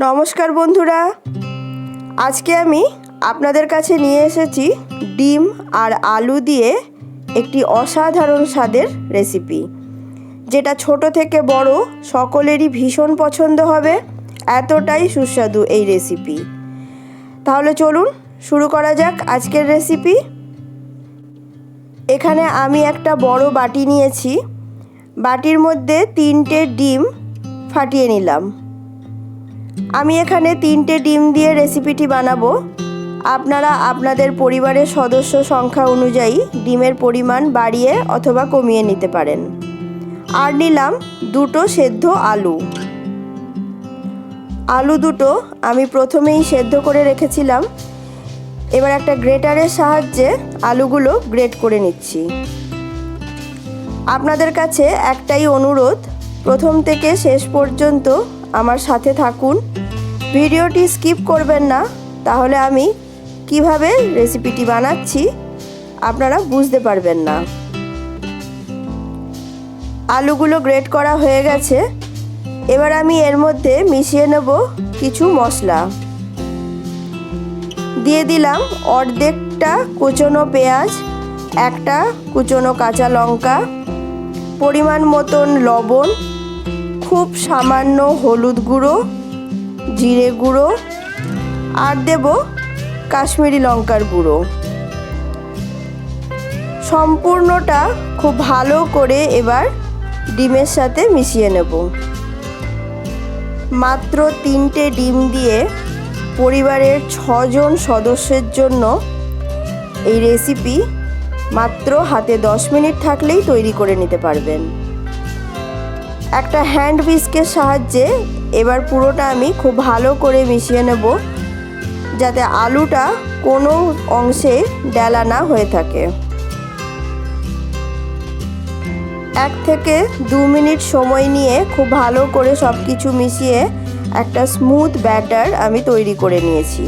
নমস্কার বন্ধুরা। আজকে আমি আপনাদের কাছে নিয়ে এসেছি ডিম আর আলু দিয়ে একটি অসাধারণ স্বাদের রেসিপি। যেটা ছোট থেকে বড় সকলেরই ভীষণ পছন্দ হবে, এতটাই সুস্বাদু এই রেসিপি। তাহলে চলুন শুরু করা যাক আজকের রেসিপি। এখানে আমি একটা বড় বাটি নিয়েছি। বাটির মধ্যে তিনটে ডিম ফাটিয়ে নিলাম। আমি এখানে তিনটে ডিম দিয়ে রেসিপিটি বানাবো। আপনারা আপনাদের পরিবারের সদস্য সংখ্যা অনুযায়ী ডিমের পরিমাণ বাড়িয়ে অথবা কমিয়ে নিতে পারেন। আর নিলাম দুটো সেদ্ধ আলু। আলু দুটো আমি প্রথমেই সেদ্ধ করে রেখেছিলাম। এবার একটা গ্রেটারের সাহায্যে আলুগুলো গ্রেট করে নিচ্ছি। আপনাদের কাছে একটাই অনুরোধ, প্রথম থেকে শেষ পর্যন্ত আমার সাথে থাকুন। ভিডিওটি স্কিপ করবেন না, তাহলে আমি কীভাবে রেসিপিটি বানাচ্ছি আপনারা বুঝতে পারবেন না। আলুগুলো গ্রেট করা হয়ে গেছে। এবার আমি এর মধ্যে মিশিয়ে নেব কিছু মশলা। দিয়ে দিলাম অর্ধেকটা কুচনো পেঁয়াজ, একটা কুচনো কাঁচা লঙ্কা, পরিমাণ মতন লবণ, খুব সামান্য হলুদ গুঁড়ো জিরে গুঁড়ো আর দেব কাশ্মীরি লঙ্কার গুঁড়ো। সম্পূর্ণটা খুব ভালো করে এবার ডিমের সাথে মিশিয়ে নেব। মাত্র তিনটে ডিম দিয়ে পরিবারের ছজন সদস্যের জন্য এই রেসিপি মাত্র হাতে দশ মিনিট থাকলেই তৈরি করে নিতে পারবেন। একটা হ্যান্ড বিস্কের সাহায্যে এবার পুরোটা আমি খুব ভালো করে মিশিয়ে নেব, যাতে আলুটা কোনো অংশে ডেলা না হয়ে থাকে। এক থেকে দু মিনিট সময় নিয়ে খুব ভালো করে সব কিছু মিশিয়ে একটা স্মুথ ব্যাটার আমি তৈরি করে নিয়েছি।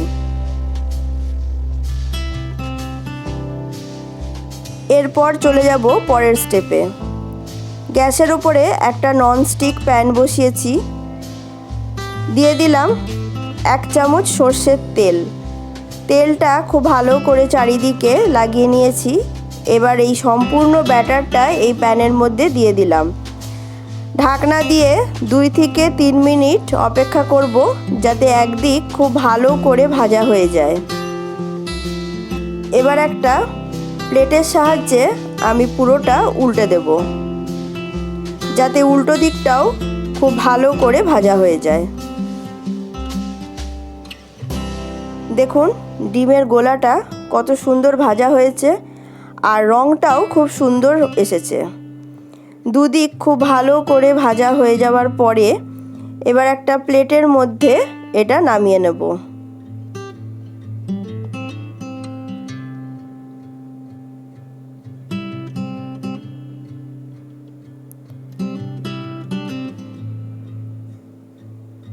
এরপর চলে যাব পরের স্টেপে গ্যাসের উপরে একটা ননস্টিক প্যান বসিয়েছি। দিয়ে দিলাম এক চামচ সর্ষের তেল। তেলটা খুব ভালো করে চারিদিকে লাগিয়ে নিয়েছি। এবার এই সম্পূর্ণ ব্যাটারটা এই প্যানের মধ্যে দিয়ে দিলাম। ঢাকনা দিয়ে দুই থেকে তিন মিনিট অপেক্ষা করব যাতে একদিক খুব ভালো করে ভাজা হয়ে যায়। এবার একটা প্লেটের সাহায্যে আমি পুরোটা উল্টে দেব। যাতে উল্টো দিকটাও খুব ভালো করে ভাজা হয়ে যায়। দেখুন, ডিমের গোলাটা কত সুন্দর ভাজা হয়েছে আর রঙটাও খুব সুন্দর এসেছে। দুদিক খুব ভালো করে ভাজা হয়ে যাওয়ার পরে এবার একটা প্লেটের মধ্যে এটা নামিয়ে নেব।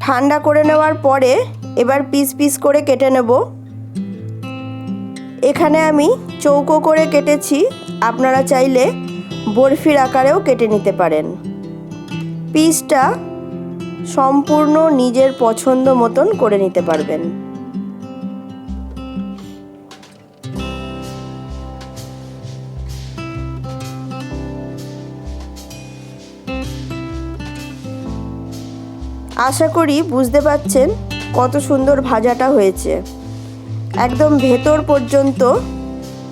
ঠান্ডা করে নেওয়ার পরে এবার পিস পিস করে কেটে নেব। এখানে আমি চৌকো করে কেটেছি। আপনারা চাইলে বরফির আকারেও কেটে নিতে পারেন। পিসটা সম্পূর্ণ নিজের পছন্দ মতন করে নিতে পারবেন। আশা করি বুঝতে পাচ্ছেন কত সুন্দর ভাজাটা হয়েছে। একদম ভেতর পর্যন্ত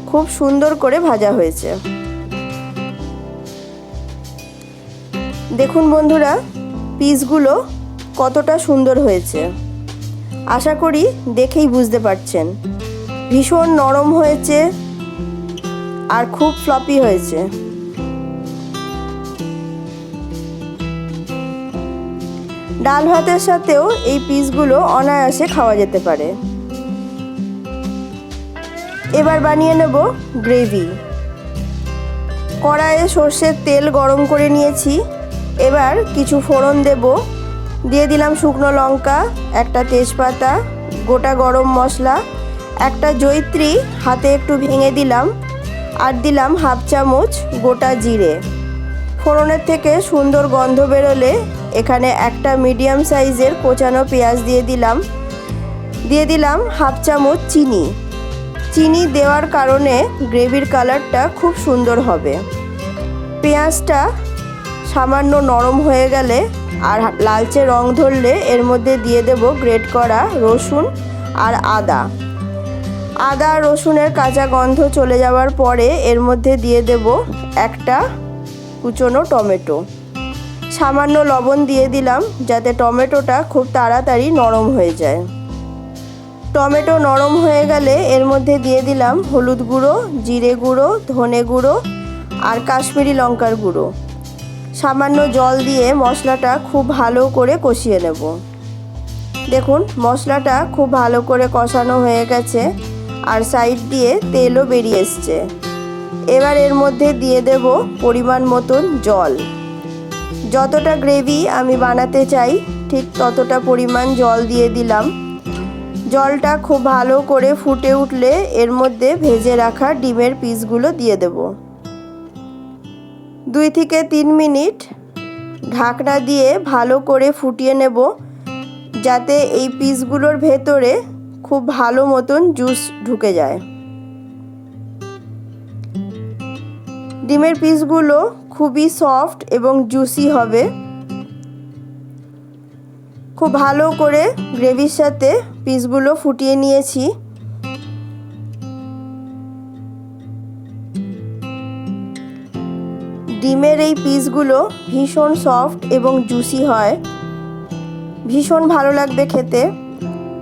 খুব সুন্দর করে ভাজা হয়েছে। দেখুন বন্ধুরা, পিসগুলো কতটা সুন্দর হয়েছে। আশা করি দেখেই বুঝতে পারছেন। ভীষণ নরম হয়েছে আর খুব ফ্লপি হয়েছে। ডাল ভাতের সাথেও এই পিসগুলো অনায়াসে খাওয়া যেতে পারে। এবার বানিয়ে নেব গ্রেভি। কড়াইয়ে সর্ষের তেল গরম করে নিয়েছি। এবার কিছু ফোড়ন দেব। দিয়ে দিলাম শুকনো লঙ্কা, একটা তেজপাতা, গোটা গরম মশলা, একটা জৈত্রী হাতে একটু ভেঙে দিলাম, আর দিলাম হাফ চামচ গোটা জিরে। ফোড়নের থেকে সুন্দর গন্ধ বেরোলে এখানে একটা মিডিয়াম সাইজের কোচানো পেঁয়াজ দিয়ে দিলাম। দিয়ে দিলাম হাফ চামচ চিনি। চিনি দেওয়ার কারণে গ্রেভির কালারটা খুব সুন্দর হবে। পেঁয়াজটা সামান্য নরম হয়ে গেলে আর লালচে রং ধরলে এর মধ্যে দিয়ে দেব গ্রেট করা রসুন আর আদা। আদা রসুনের কাঁচা গন্ধ চলে যাওয়ার পরে এর মধ্যে দিয়ে দেব একটা কুচনো টমেটো। সামান্য লবণ দিয়ে দিলাম যাতে টমেটোটা খুব তাড়াতাড়ি নরম হয়ে যায়। টমেটো নরম হয়ে গেলে এর মধ্যে দিয়ে দিলাম হলুদ গুঁড়ো, জিরে গুঁড়ো, ধনে গুঁড়ো আর কাশ্মীরি লঙ্কার গুঁড়ো। সামান্য জল দিয়ে মশলাটা খুব ভালো করে কষিয়ে নেব। দেখুন, মশলাটা খুব ভালো করে কষানো হয়ে গেছে আর সাইড দিয়ে তেলও বেরিয়ে এসছে। এবার এর মধ্যে দিয়ে দেব পরিমাণ মতন জল। যতটা গ্রেভি আমি বানাতে চাই, ঠিক ততটা পরিমাণ জল দিয়ে দিলাম। জলটা খুব ভালো করে ফুটে উঠলে এর মধ্যে ভেজে রাখা ডিমের পিসগুলো দিয়ে দেব। দুই থেকে তিন মিনিট ঢাকনা দিয়ে ভালো করে ফুটিয়ে নেব, যাতে এই পিসগুলোর ভেতরে খুব ভালো মতন জুস ঢুকে যায়। ডিমের পিসগুলো খুবই সফট এবং জুসি হবে। খুব ভালো করে গ্রেভির সাথে পিসগুলো ফুটিয়ে নিয়েছি। ডিমের এই পিসগুলো ভীষণ সফট এবং জুসি হয়। ভীষণ ভালো লাগবে খেতে।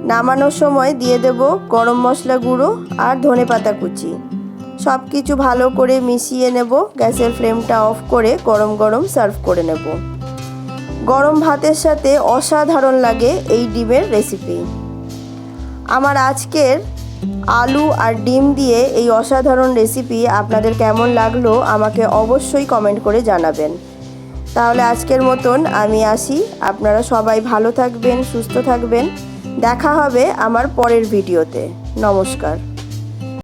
নামানোর সময় দিয়ে দেব গরম মশলা গুঁড়ো আর ধনে পাতা কুচি। সব কিছু ভালো করে মিশিয়ে নেব। গ্যাসের ফ্লেমটা অফ করে গরম গরম সার্ভ করে নেব। গরম ভাতের সাথে অসাধারণ লাগে এই ডিমের রেসিপি। আমার আজকের আলু আর ডিম দিয়ে এই অসাধারণ রেসিপি আপনাদের কেমন লাগল আমাকে অবশ্যই কমেন্ট করে জানাবেন। তাহলে আজকের মতন আমি আসি। আপনারা সবাই ভালো থাকবেন, সুস্থ থাকবেন। দেখা হবে আমার পরের ভিডিওতে। নমস্কার।